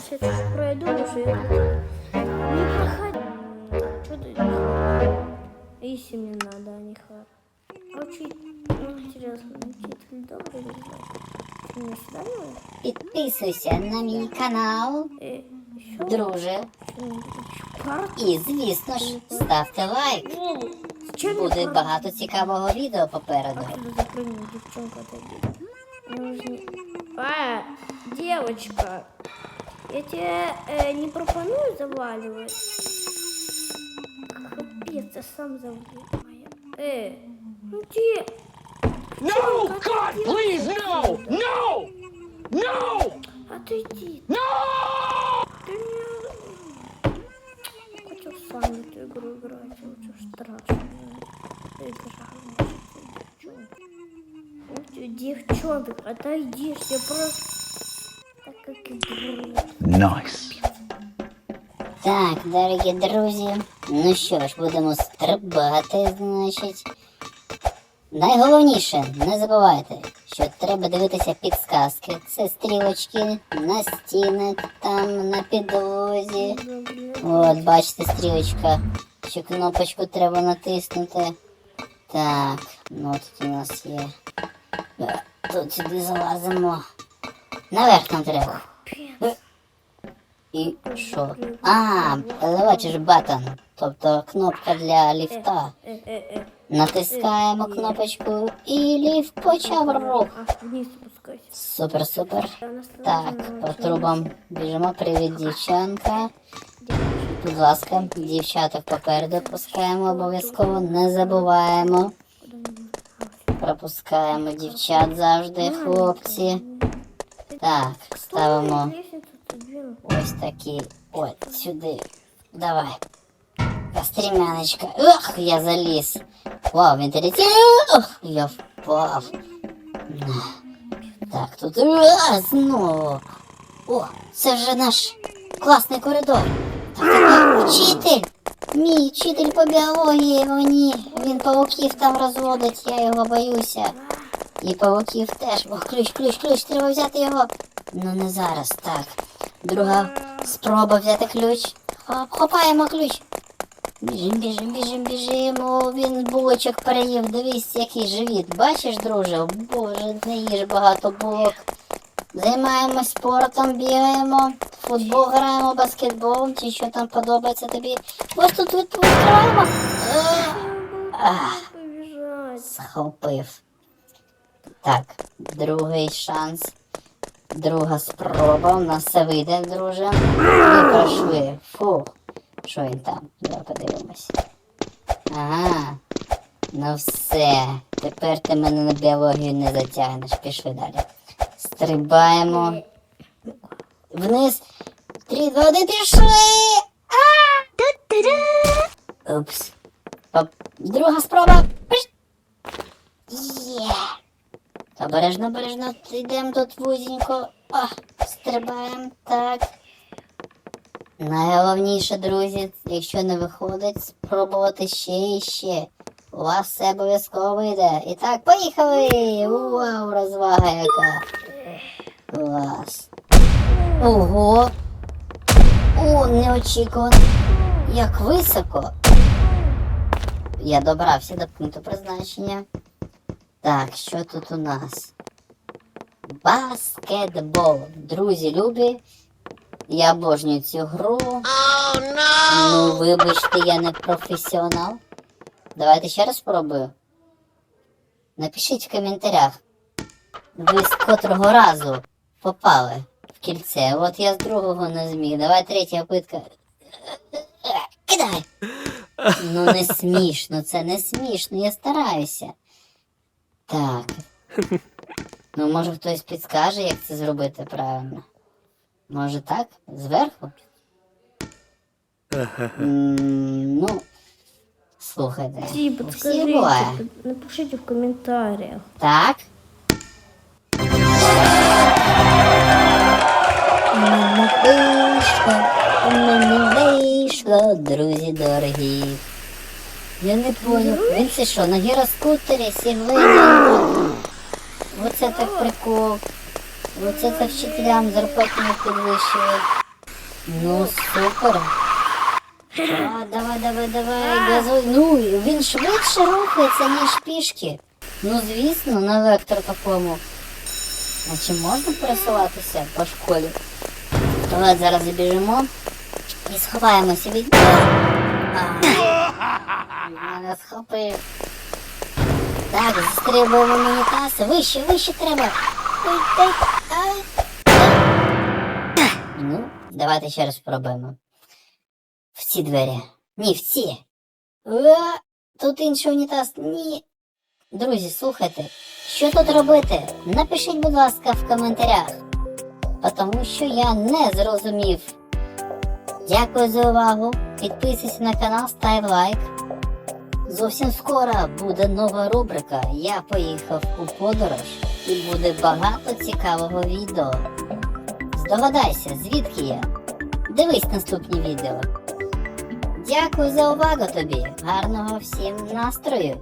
что я такой, не проходи. Что ты делаешь? Если мне надо, а не хар. А учить, ну, интересно, учитель добрый или злой? Ты мне свидание? Підписуйся на мій канал, Э, еще? друже. Что-нибудь? Пар? І, звісно ж, ставте лайк. Зачем мне Буде пар? багато цікавого відео попереду. Отсюда запрыгнул, девчонка отойди. Мне уже не... А, девочка, Я тебе э, не пропоную заваливать. Капец, я сам заваливаю. Э, ну где? No! God, please, no! No! No! Отойди. No! Ты не... Хочу сам в эту игру играть, очень страшно. Игра, ты, девчонка, отойди, я просто... Так как игру. Nice. Так, дорогі друзі. Ну що ж, будемо стрибати, значить. Найголовніше, не забувайте, що треба дивитися підсказки. Це стрілочки на стіни, там на підлозі. От, бачите, стрілочка, що кнопочку треба натиснути. Так, ну тут у нас є. Е, Тут сюди залазимо. Наверх нам треба. Е, І що? А, elevator button, тобто кнопка для ліфта. Э-э-э. Натискаємо кнопочку і ліфт почав рух. А, вниз спускайся. Супер, супер. Я насторожена Так, по очень. трубам біжимо. Привіт, дівчанка. Будь ласка, дівчаток попереду пускаємо обов'язково, не забуваємо. Пропускаємо дівчат завжди, хлопці. Так, ставимо Лестницу отодвинул. ось такі. От сюди. Давай. Стрімяночка. Ох, я заліз. Вау, він летів. Ох, я впав. Так, тут а, знову. О, це вже наш класний коридор. Так, так, вчитель. Мій вчитель по біології, о ні. Він павуків там розводить, я його боюся. І павуків теж. О, ключ, ключ, ключ, треба взяти його. Ну не зараз, так. Друга спроба взяти ключ. Хоп, хопаємо ключ. Біжим, біжим, біжим, біжим. О, він булочок переїв. Дивись, який живіт. Бачиш, друже? Боже, не їж багато булок. Займаємось спортом, бігаємо, футбол граємо, баскетбол, чи що там подобається тобі. Ось тут від- відкриваємо. Схопив. Так, другий шанс. Друга спроба. У нас все вийде, друже. Ми пройшли. Фу. Що він там? Давай подивимось. Ага. Ну все. Тепер ти мене на біологію не затягнеш. Пішли далі. Стрибаємо. Вниз. Три, два, один, пішли! Упс. Оп. Друга спроба. Є. Обережно, обережно, йдемо тут вузенько. О, стрибаємо. Так. Найголовніше, друзі, якщо не виходить, спробувати ще і ще. У вас все обов'язково вийде. І так, поїхали! Вау, розвага яка. Клас. Ого! О, неочікувано. Як високо. Я добрався до пункту призначення. Так, що тут у нас? Баскетбол. Друзі, любі. Я обожнюю цю гру. Ну, вибачте, я не професіонал. Давайте ще раз спробую. Напишіть в коментарях. Ви з котрого разу попали в кільце. От я з другого не зміг. Давай третя попитка. Кидай! Ну не смішно, це не смішно, я стараюся. Так. Ну, може хтось підскаже, як це зробити правильно. Може так? Зверху? М, Ну, слухайте. У всіх буває. под- напишите в комментариях. Так? У мене вийшло, у мене вийшло, друзі дорогі. Я не поняв. Він це що, на гіроскутері сігли? Оце так прикол. Оце так вчителям зарплату не підвищує. Ну, супер. А, давай, давай, давай, газуй. Ну, він швидше рухається, ніж пішки. Ну, звісно, на вектор такому. А чи можна пересуватися по школі? Давай зараз забіжимо і сховаємося від. А, Мене схопив. Так, застрибуємо в унітаз. Вище, вище треба. Ну, давайте ще раз спробуємо. В ці двері. Ні, в ці. Е, Тут інший унітаз. Ні. Друзі, слухайте, що тут робити? Напишіть, будь ласка, в коментарях. Тому що я не зрозумів. Дякую за увагу. Підписуйся на канал, став лайк. Зовсім скоро буде нова рубрика Я поїхав у подорож і буде багато цікавого відео. Здогадайся, звідки я? Дивись наступні відео. Дякую за увагу тобі. Гарного всім настрою.